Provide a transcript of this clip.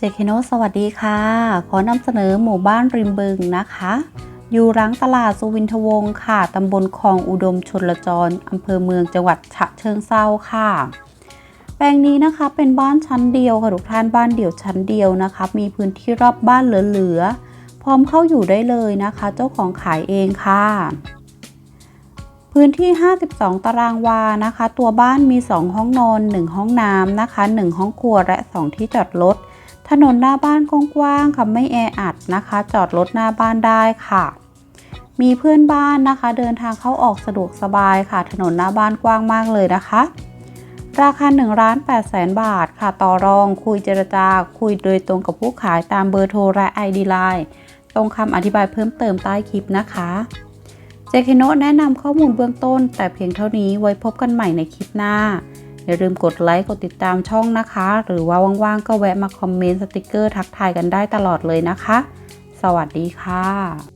เจคโนสวัสดีค่ะ ขอนำเสนอหมู่บ้านริมบึงนะคะ อยู่รังตลาดสุวินทวงศ์ค่ะตำบลคลองอุดมชนลจรอำเภอเมืองจังหวัดฉะเชิงเซาค่ะ แปลงนี้นะคะเป็นบ้านชั้นเดียวค่ะทุกท่านบ้านเดี่ยวชั้นเดียวนะคะ มีพื้นที่รอบบ้านเหลือๆพร้อมเข้าอยู่ได้เลยนะคะ เจ้าของขายเองค่ะ พื้นที่ 52 ตารางวานะคะ ตัวบ้านมี 2 ห้องนอน 1 ห้องน้ำนะคะ 1 ห้องครัวและ 2 ที่จอดรถ ถนนหน้าบ้านกว้างๆค่ะไม่แออัดนะคะ จอดรถหน้าบ้านได้ค่ะ มีเพื่อนบ้านนะคะ เดินทางเข้าออกสะดวกสบายค่ะ ถนนหน้าบ้านกว้างมากเลยนะคะ ราคา1ล้าน8แสนบาทค่ะ ต่อรองคุยเจรจา คุยโดยตรงกับผู้ขายตามเบอร์โทรและ ID Line ตรงคำอธิบายเพิ่มเติมใต้คลิปนะคะเจคโนแนะนำข้อมูลเบื้องต้นแต่เพียงเท่านี้ไว้พบกันใหม่ในคลิปหน้า อย่าลืมกดไลค์กดติดตามช่องนะคะ หรือว่าว่างๆก็แวะมาคอมเมนต์สติกเกอร์ทักทายกันได้ตลอดเลยนะคะ สวัสดีค่ะ